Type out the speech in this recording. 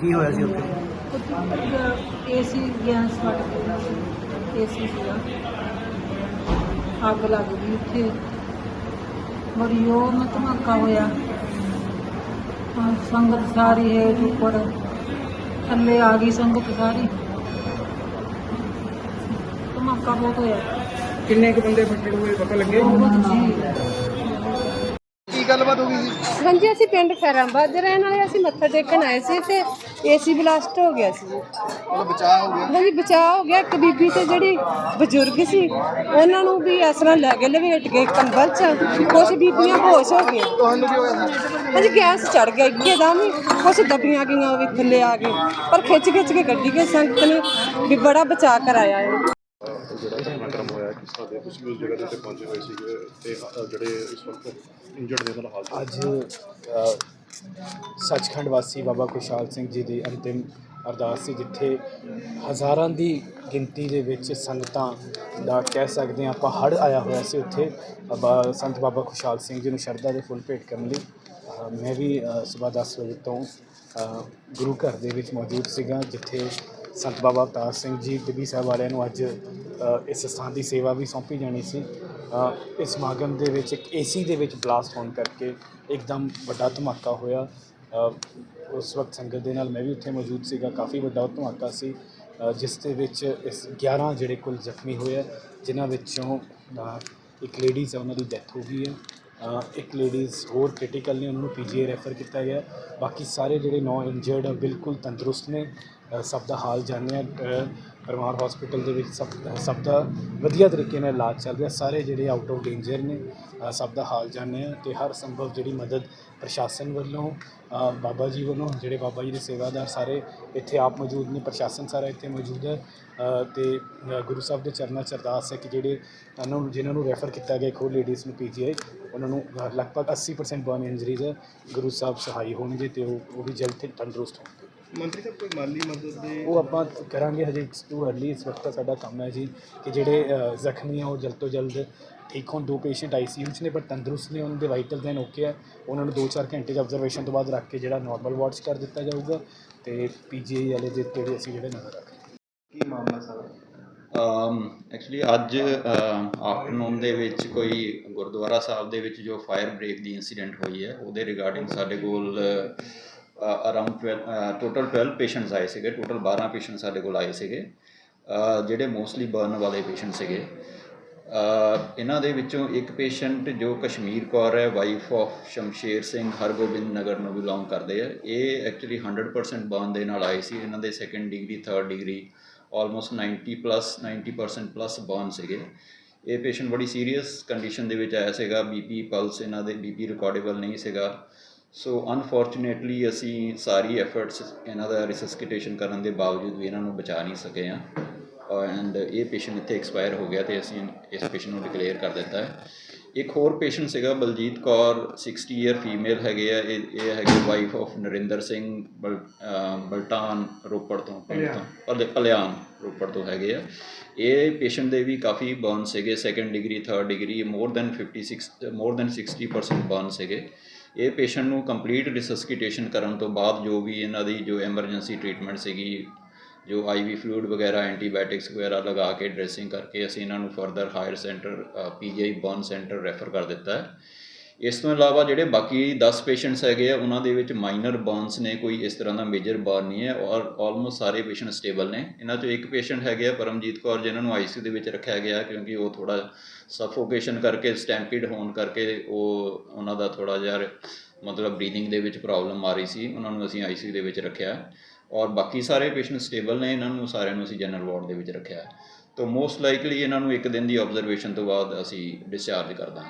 ਕੀ ਹੋਇਆ ਸੀ ਉੱਥੇ? AC gas ਫਟ ਗਿਆ ਸੀ ਏਸੀ ਸੀਗਾ। ਅੱਗ ਲੱਗ ਗਈ ਉੱਥੇ। ਬੜੀ ਉਹ ਨਾ ਧਮਾਕਾ ਹੋਇਆ। ਹਾਂ, ਸੰਗਤ ਸਾਰੀ ਹੈ ਉੱਪਰ ਥੱਲੇ ਆ ਗਈ ਸੰਗਤ ਸਾਰੀ। ਧਮਾਕਾ ਬਹੁਤ ਹੋਇਆ। ਕਿੰਨੇ ਕੁ ਬੰਦੇ ਫੱਟੜ ਹੋਏ ਪਤਾ ਲੱਗੇ? ਬਹੁਤ ਜੀ। ਕੀ ਗੱਲਬਾਤ ਹੋ ਗਈ ਸੀ? ਹਾਂਜੀ ਅਸੀਂ ਪਿੰਡ ਖੈਰਾਬਾਦ ਦੇ ਰਹਿਣ ਵਾਲੇ ਅਸੀਂ ਮੱਥਾ ਟੇਕਣ ਆਏ ਸੀ ਤੇ ਏਸੀ ਬਲਾਸਟ ਹੋ ਗਿਆ ਸੀ। ਉਹਦਾ ਬਚਾਅ ਹੋ ਗਿਆ? ਹਾਂਜੀ ਬਚਾਅ ਹੋ ਗਿਆ। ਇੱਕ ਬੀਬੀ ਤੇ ਜਿਹੜੀ ਬਜ਼ੁਰਗ ਸੀ ਉਹਨਾਂ ਨੂੰ ਵੀ ਇਸ ਤਰ੍ਹਾਂ ਲੈ ਕੇ ਲਵੇਟ ਕੇ ਕੰਬਲ 'ਚ। ਕੁਝ ਬੀਬੀਆਂ ਹੋਸ਼ ਹੋ ਗਈਆਂ। ਤੁਹਾਨੂੰ ਕੀ ਹੋਇਆ ਸੀ? ਹਾਂਜੀ ਗੈਸ ਚੜ ਗਿਆ ਇੱਕਦਮ ਹੀ। ਕੁਝ ਦੱਬੀਆਂ ਗਈਆਂ ਉਹ ਵੀ ਥੱਲੇ ਆ ਗਏ ਪਰ ਖਿੱਚ ਖਿੱਚ ਕੇ ਗੱਡੀ ਗਏ ਸੰਗਤ ਨੇ ਵੀ ਬੜਾ ਬਚਾਅ ਕਰਾਇਆ ਹੈ। ਘਟਨਾਕ੍ਰਮ ਹੋਇਆ ਕਿ ਸਾਡੇ ਕੁਝ ਉਸ ਜਗ੍ਹਾ ਦੇ ਉੱਤੇ ਪਹੁੰਚੇ ਹੋਏ ਸੀਗੇ ਤੇ ਹ- ਜਿਹੜੇ ਇਸ ਵਕਤ ਇੰਜਰਡ ਦੇ ਨਾਲ ਹਾਲਤ ਅੱਜ ਅ, ਸੱਚਖੰਡ ਵਾਸੀ ਬਾਬਾ ਖੁਸ਼ਹਾਲ ਸਿੰਘ ਜੀ ਦੀ ਅੰਤਿਮ ਅਰਦਾਸ ਸੀ ਜਿੱਥੇ ਹਜ਼ਾਰਾਂ ਦੀ ਗਿਣਤੀ ਦੇ ਵਿੱਚ ਸੰਗਤਾਂ ਦਾ ਕਹਿ ਸਕਦੇ ਹਾਂ ਆਪਾਂ ਹੜ ਆਇਆ ਹੋਇਆ ਸੀ ਉੱਥੇ। ਬਾਬਾ ਸੰਤ ਬਾਬਾ ਖੁਸ਼ਹਾਲ ਸਿੰਘ ਜੀ ਨੂੰ ਸ਼ਰਧਾ ਦੇ ਫੁੱਲ ਭੇਟ ਕਰਨ ਲਈ ਅ, ਮੈਂ ਵੀ ਸਵੇਰ 10 ਵਜੇ ਤੋਂ ਅ, ਗੁਰੂ ਘਰ ਦੇ ਵਿੱਚ ਮੌਜੂਦ ਸੀਗਾ ਜਿੱਥੇ ਸੰਤ ਬਾਬਾ ਅਵਤਾਰ ਸਿੰਘ ਜੀ ਟਿੱਬੀ ਸਾਹਿਬ ਵਾਲਿਆਂ ਨੂੰ ਅੱਜ ਇਸ ਸਥਾਨ ਦੀ ਸੇਵਾ ਵੀ ਸੌਂਪੀ ਜਾਣੀ ਸੀ। ਇਸ ਸਮਾਗਮ ਦੇ ਵਿੱਚ ਇੱਕ ਏਸੀ ਦੇ ਵਿੱਚ ਬਲਾਸਟ ਹੋਣ ਕਰਕੇ ਇੱਕਦਮ ਵੱਡਾ ਧਮਾਕਾ ਹੋਇਆ। ਉਸ ਵਕਤ ਸੰਗਤ ਦੇ ਨਾਲ ਮੈਂ ਵੀ ਉੱਥੇ ਮੌਜੂਦ ਸੀਗਾ, ਕਾਫੀ ਵੱਡਾ ਉਹ ਧਮਾਕਾ ਸੀ। ਜਿਸ ਦੇ ਵਿੱਚ ਇਸ 11 ਜਿਹੜੇ ਕੁੱਲ ਜ਼ਖਮੀ ਹੋਏ ਆ, ਜਿਨ੍ਹਾਂ ਵਿੱਚੋਂ ਇੱਕ ਲੇਡੀਜ਼ ਹੈ ਉਹਨਾਂ ਦੀ ਡੈਥ ਹੋ ਗਈ ਹੈ ਇੱਕ ਲੇਡੀਜ਼ ਹੋਰ ਕ੍ਰਿਟੀਕਲ ਨੇ, ਉਹਨਾਂ ਨੂੰ ਪੀਜੀਆਈ ਰੈਫਰ ਕੀਤਾ ਗਿਆ। ਬਾਕੀ ਸਾਰੇ ਜਿਹੜੇ ਨੌ ਇੰਜਰਡ ਆ ਬਿਲਕੁਲ ਤੰਦਰੁਸਤ ਨੇ। ਸਭ ਦਾ ਹਾਲ ਜਾਣਿਆ। ਅ, ਪਰਮਾਰ ਹਸਪੀਟਲ ਦੇ ਵਿੱਚ ਸਭ ਸਭ ਦਾ ਵਧੀਆ ਤਰੀਕੇ ਨਾਲ ਇਲਾਜ ਚੱਲ ਰਿਹਾ। ਸਾਰੇ ਜਿਹੜੇ ਆਊਟ ਆਫ ਡੇਂਜਰ ਨੇ ਸਭ ਦਾ ਹਾਲ ਜਾਣਿਆ ਤੇ ਹਰ ਸੰਭਵ ਜਿਹੜੀ ਮਦਦ ਪ੍ਰਸ਼ਾਸਨ ਵੱਲੋਂ ਬਾਬਾ ਜੀ ਵੱਲੋਂ ਜਿਹੜੇ ਬਾਬਾ ਜੀ ਦੇ ਸੇਵਾਦਾਰ ਸਾਰੇ ਇੱਥੇ ਆਪ ਮੌਜੂਦ ਨੇ ਪ੍ਰਸ਼ਾਸਨ ਸਾਰਾ ਇੱਥੇ ਮੌਜੂਦ ਹੈ। ਅ, ਤੇ ਗੁਰੂ ਸਾਹਿਬ ਦੇ ਚਰਨਾਂ 'ਚ ਅਰਦਾਸ ਹੈ ਕਿ ਜਿਹੜੇ ਉਹਨਾਂ ਨੂੰ ਜਿਨ੍ਹਾਂ ਨੂੰ ਰੈਫਰ ਕੀਤਾ ਗਿਆ ਇੱਕ ਹੋਰ ਲੇਡੀਜ਼ ਨੂੰ ਪੀਜੀਆਈ ਉਹਨਾਂ ਨੂੰ ਲਗਭਗ 80% ਬਰਨ ਇੰਜਰੀਜ਼ ਹੈ ਗੁਰੂ ਸਾਹਿਬ ਸਹਾਈ ਹੋਣਗੇ ਤੇ ਉਹ ਉਹ ਵੀ ਜਲਦ ਤੰਦਰੁਸਤ ਹੋਣਗੇ। ਮੰਤਰੀ ਸਾਹਿਬ ਕੋਈ ਮਾਲੀ ਮਦਦ ਦੇ ਉਹ ਆਪਾਂ ਕਰਾਂਗੇ ਹਜੇ ਇਟਸ ਟੂ ਅਰਲੀ ਇਸ ਵਕਤ ਤਾਂ ਸਾਡਾ ਕੰਮ ਹੈ ਜੀ ਕਿ ਜਿਹੜੇ ਅ, ਜ਼ਖਮੀ ਆ ਉਹ ਜਲਦ ਤੋਂ ਜਲਦ ਠੀਕ ਹੋਣ ਦੋ ਪੇਸ਼ੈਂਟ ਆਈਸੀਯੂ 'ਚ ਨੇ ਪਰ ਤੰਦਰੁਸਤ ਨੇ ਉਹਨਾਂ ਦੇ ਵਾਈਟਲ ਦੇਨ ਓਕੇ ਹੈ ਉਹਨਾਂ ਨੂੰ 2-4 ਘੰਟੇ ਦੀ ਆਬਜ਼ਰਵੇਸ਼ਨ ਤੋਂ ਬਾਅਦ ਰੱਖ ਕੇ ਜਿਹੜਾ ਨਾਰਮਲ ਵਾਰਡ 'ਚ ਕਰ ਦਿੱਤਾ ਜਾਊਗਾ ਤੇ ਪੀਜੀਆਈ ਵਾਲੇ ਦੇ ਜਿਹੜੇ ਅਸੀਂ ਜਿਹੜੇ ਨਜ਼ਰ ਰੱਖ ਰਹੇ ਹਾਂ। ਕੀ ਮਾਮਲਾ ਸਾਰਾ ਐਕਚੁਅਲੀ ਅੱਜ ਆਫਟਰਨੂਨ ਦੇ ਵਿੱਚ ਕੋਈ ਗੁਰਦੁਆਰਾ ਸਾਹਿਬ ਦੇ ਵਿੱਚ ਜੋ ਫਾਇਰ ਬ੍ਰੇਕ ਦੀ ਇਨਸੀਡੈਂਟ ਹੋਈ ਹੈ ਉਹਦੇ ਰਿਗਾਰਡਿੰਗ ਸਾਡੇ ਕੋਲ ਅਰਾਊਂਡ ਟੋਟਲ 12 ਪੇਸ਼ੈਂਟਸ ਆਏ ਸੀਗੇ। ਟੋਟਲ 12 ਪੇਸ਼ੈਂਟ ਸਾਡੇ ਕੋਲ ਆਏ ਸੀਗੇ। ਜਿਹੜੇ ਮੋਸਟਲੀ ਬਰਨ ਵਾਲੇ ਪੇਸ਼ੈਂਟ ਸੀਗੇ। ਇਹਨਾਂ ਦੇ ਵਿੱਚੋਂ ਇੱਕ ਪੇਸ਼ੈਂਟ ਜੋ ਕਸ਼ਮੀਰ ਕੌਰ ਹੈ ਵਾਈਫ ਆਫ ਸ਼ਮਸ਼ੇਰ ਸਿੰਘ ਹਰਗੋਬਿੰਦ ਨਗਰ ਨੂੰ ਬਿਲੋਂਗ ਕਰਦੇ ਆ। ਇਹ ਐਕਚੁਅਲੀ 100% ਬਰਨ ਦੇ ਨਾਲ ਆਏ ਸੀ। ਇਹਨਾਂ ਦੇ second degree third degree almost 90 plus 90% plus burn ਸੀਗੇ। ਇਹ ਪੇਸ਼ੈਂਟ ਬੜੀ ਸੀਰੀਅਸ ਕੰਡੀਸ਼ਨ ਦੇ ਵਿੱਚ ਆਇਆ ਸੀਗਾ। ਬੀਪੀ ਪਲਸ ਇਹਨਾਂ ਦੇ ਬੀਪੀ ਰਿਕਾਰਡੇਬਲ ਨਹੀਂ ਸੀਗਾ। ਸੋ ਅਨਫੋਰਚੂਨੇਟਲੀ ਅਸੀਂ ਸਾਰੀ ਐਫਰਟਸ ਇਹਨਾਂ ਦਾ ਰਿਸਸਕਿਟੇਸ਼ਨ ਕਰਨ ਦੇ ਬਾਵਜੂਦ ਵੀ ਇਹਨਾਂ ਨੂੰ ਬਚਾ ਨਹੀਂ ਸਕੇ ਆ ਐਂਡ ਇਹ ਪੇਸ਼ੈਂਟ ਇੱਥੇ ਐਕਸਪਾਇਰ ਹੋ ਗਿਆ ਤੇ ਅਸੀਂ ਇਸ ਪੇਸ਼ੈਂਟ ਨੂੰ ਡਿਕਲੇਅਰ ਕਰ ਦਿੱਤਾ ਹੈ। ਇੱਕ ਹੋਰ ਪੇਸ਼ੈਂਟ ਸੀਗਾ ਬਲਜੀਤ ਕੌਰ 60 ਇਅਰ ਫੀਮੇਲ ਹੈਗੇ ਆ। ਇਹ ਇਹ ਹੈਗੇ ਵਾਈਫ ਆਫ ਨਰਿੰਦਰ ਸਿੰਘ ਬਲਟਾਨ ਰੋਪੜ ਤੋਂ ਪਿੰਡ ਤੋਂ ਭਲਿਆਨ ਰੋਪੜ ਤੋਂ ਹੈਗੇ ਆ। ਇਹ ਪੇਸ਼ੈਂਟ ਦੇ ਵੀ ਕਾਫੀ ਬਰਨ ਸੀਗੇ। Second degree third degree more than 56 more than 60% burn ਸੀਗੇ। ਇਹ ਪੇਸ਼ੈਂਟ ਨੂੰ ਕੰਪਲੀਟ ਰਿਸਸਕਿਟੇਸ਼ਨ ਕਰਨ ਤੋਂ ਬਾਅਦ ਜੋ ਵੀ ਇਹਨਾਂ ਦੀ ਜੋ ਐਮਰਜੈਂਸੀ ਟ੍ਰੀਟਮੈਂਟ ਸੀਗੀ, ਜੋ ਆਈਵੀ ਫਲੂਇਡ ਵਗੈਰਾ ਐਂਟੀਬਾਇਓਟਿਕਸ ਵਗੈਰਾ ਲਗਾ ਕੇ ਡ੍ਰੈਸਿੰਗ ਕਰਕੇ ਅਸੀਂ ਇਹਨਾਂ ਨੂੰ further higher centre PGI burn centre refer ਕਰ ਦਿੱਤਾ ਹੈ। ਇਸ ਤੋਂ ਇਲਾਵਾ ਜਿਹੜੇ ਬਾਕੀ 10 ਪੇਸ਼ੈਂਟਸ ਹੈਗੇ ਆ, ਉਹਨਾਂ ਦੇ ਵਿੱਚ ਮਾਈਨਰ ਬਰਨਸ ਨੇ ਕੋਈ ਇਸ ਤਰ੍ਹਾਂ ਦਾ ਮੇਜਰ ਬਰਨ ਨਹੀਂ ਹੈ, ਔਰ ਆਲਮੋਸਟ ਸਾਰੇ ਪੇਸ਼ੈਂਟ ਸਟੇਬਲ ਨੇ। ਇਹਨਾਂ ਚੋਂ ਇੱਕ ਪੇਸ਼ੈਂਟ ਹੈਗੇ ਆ, ਪਰਮਜੀਤ ਕੌਰ, ਜਿਨ੍ਹਾਂ ਨੂੰ ਆਈਸੀਯੂ ਦੇ ਵਿੱਚ ਰੱਖਿਆ ਗਿਆ, ਕਿਉਂਕਿ ਉਹ ਥੋੜਾ ਸਫੋਕੇਸ਼ਨ ਕਰਕੇ ਸਟੈਂਪੀਡ ਹੋਣ ਕਰਕੇ ਉਹ, ਉਹਨਾਂ ਦਾ ਥੋੜਾ ਜਿਹਾ ਮਤਲਬ ਬਰੀਥਿੰਗ ਦੇ ਵਿੱਚ ਪ੍ਰੋਬਲਮ ਆ ਰਹੀ ਸੀ। ਉਹਨਾਂ ਨੂੰ ਅਸੀਂ ਆਈਸੀਯੂ ਦੇ ਵਿੱਚ ਰੱਖਿਆ। ਔਰ ਬਾਕੀ ਸਾਰੇ ਪੇਸ਼ੈਂਟ ਸਟੇਬਲ ਨੇ, ਇਹਨਾਂ ਨੂੰ ਸਾਰਿਆਂ ਨੂੰ ਅਸੀਂ ਜਨਰਲ ਵਾਰਡ ਦੇ ਵਿੱਚ ਰੱਖਿਆ। ਤਾਂ ਮੋਸਟ ਲਾਈਕਲੀ ਇਹਨਾਂ ਨੂੰ ਇੱਕ ਦਿਨ ਦੀ ਆਬਜ਼ਰਵੇਸ਼ਨ ਤੋਂ ਬਾਅਦ ਅਸੀਂ ਡਿਸਚਾਰਜ ਕਰ ਦਾਂਗੇ।